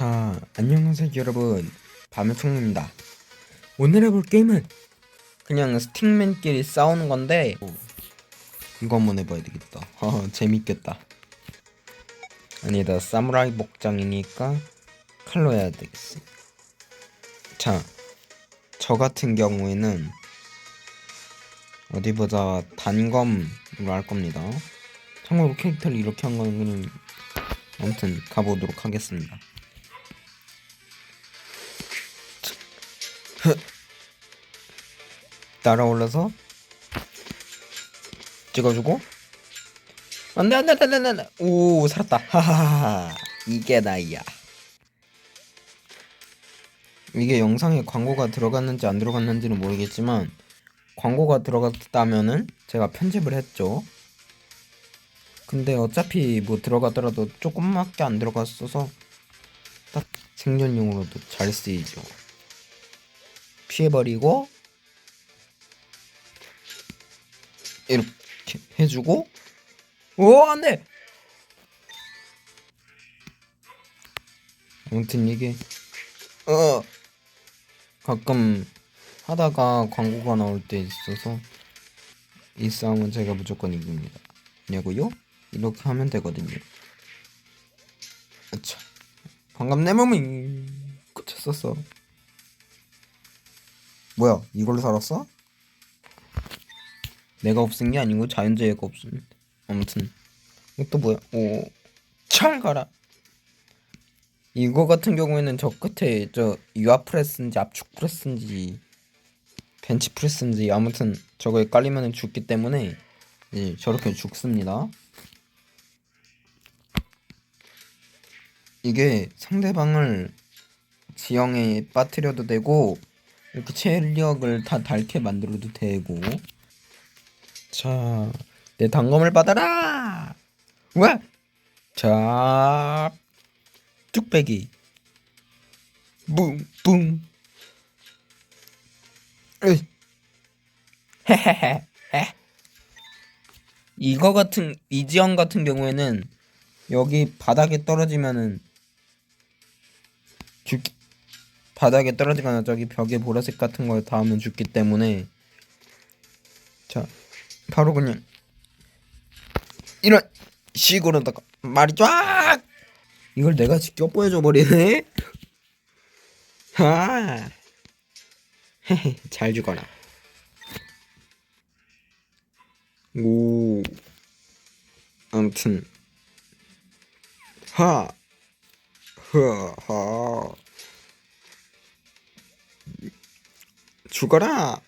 자, 안녕하세요 여러분. 밤의 총입니다. 오늘 해볼 게임은 그냥 스틱맨끼리 싸우는 건데 이거 한번 해봐야 되겠다. 어, 재밌겠다. 아니다, 사무라이 복장이니까 칼로 해야 되겠어. 자, 저 같은 경우에는 어디 보자 단검으로 할 겁니다. 참고로 캐릭터를 이렇게 한 거는 아무튼 가보도록 하겠습니다. 날아올라서 찍어주고. 안돼 안돼 안돼 안돼 안돼 오 살았다. 하하하. 이게 나이야. 이게 영상에 광고가 들어갔는지 안 들어갔는지는 모르겠지만 광고가 들어갔다면은 제가 편집을 했죠. 근데 어차피 뭐 들어가더라도 조금밖에 안 들어갔어서 딱 생존용으로도 잘 쓰이죠 피해버리고 이렇게 해주고. 오 안돼 아무튼 이게 어 가끔 하다가 광고가 나올 때 있어서 이 싸움은 제가 무조건 이깁니다. 왜냐고요? 이렇게 하면 되거든요. 아차 방금 내 몸이 꽂혔었어 뭐야 이걸로 살았어? 내가 없은 게 아니고 자연재해가 없음. 아무튼 이것도 뭐야? 오, 찰 가라. 이거 같은 경우에는 저 끝에 저 유아 프레스인지 압축 프레스인지 벤치 프레스인지 아무튼 저거에 깔리면 죽기 때문에 예, 저렇게 죽습니다. 이게 상대방을 지형에 빠뜨려도 되고 이렇게 체력을 다 닳게 만들어도 되고 자, 내 단검을 받아라! 와! 자, 뚝배기. 뿡, 뿡. 으. 헤헤헤. 헤. 이거 같은, 이 지형 같은 경우에는 여기 바닥에 떨어지면은 죽, 바닥에 떨어지거나 저기 벽에 보라색 같은 걸 닿으면 죽기 때문에. 자, 바로 그냥 이런 식으로다가 말이 쫙 이걸 내가 직접 보여줘 버리네. 잘 죽어라. 오, 아무튼. 하, 흐, 하, 죽어라.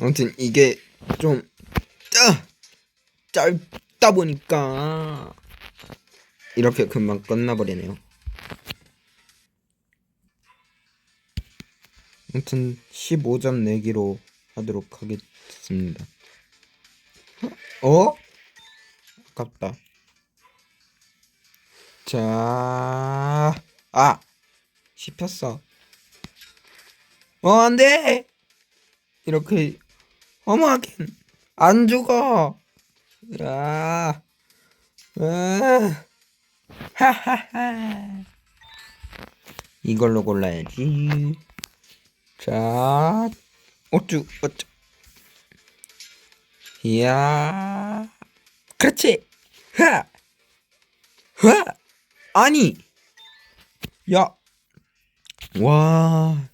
아무튼 이게 좀 짜, 짧다 보니까 이렇게 금방 끝나버리네요. 아무튼 15점 내기로 하도록 하겠습니다. 어? 아깝다. 자, 아, 씹혔어. 어, 안 돼! 이렇게 어머 하긴 안 죽어. 야, 아, 하하하. 이걸로 골라야지. 자, 어쭈, 어쭈. 이야, 그렇지. 하, 하. 아니, 야, 와.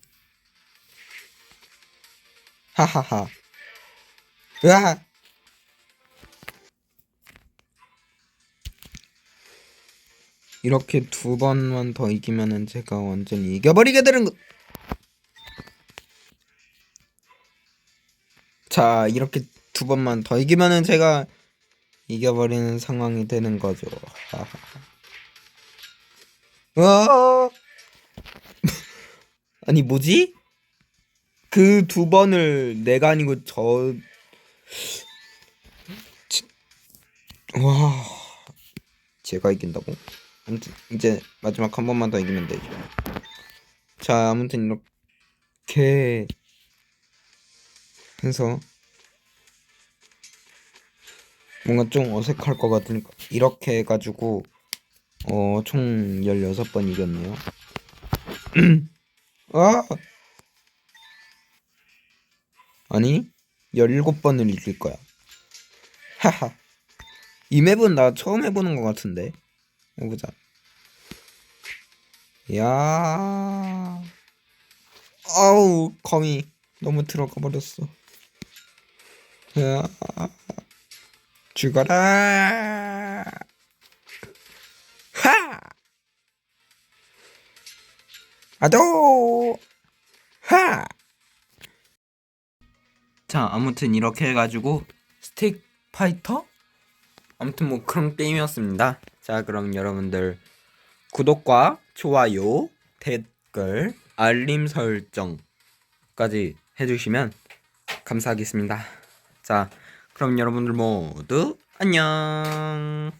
하하하. 으아! 이렇게 두 번만 더 이기면은 제가 완전히 이겨버리게 되는 거. 자, 이렇게 두 번만 더 이기면은 제가 이겨버리는 상황이 되는 거죠. 하하. 와! 아니 뭐지? 그 두 번을 내가 아니고 저 치- 와 제가 이긴다고? 아무튼 이제 마지막 한 번만 더 이기면 되죠. 자 아무튼 이렇게 해서 뭔가 좀 어색할 것 같으니까 이렇게 해 가지고 어, 총 16번 이겼네요. 아! 아니, 17번을 이길 거야. 하하. 이 맵은 나 처음 해보는 것 같은데. 해보자. 야. 아우, 거미 너무 들어가 버렸어. 야. 죽어라. 하! 아도! 하! 자, 아무튼 이렇게 해가지고 스틱 파이터? 아무튼 뭐 그런 게임이었습니다. 자, 그럼 여러분들 구독과 좋아요, 댓글, 알림 설정까지 해주시면 감사하겠습니다. 자, 그럼 여러분들 모두 안녕!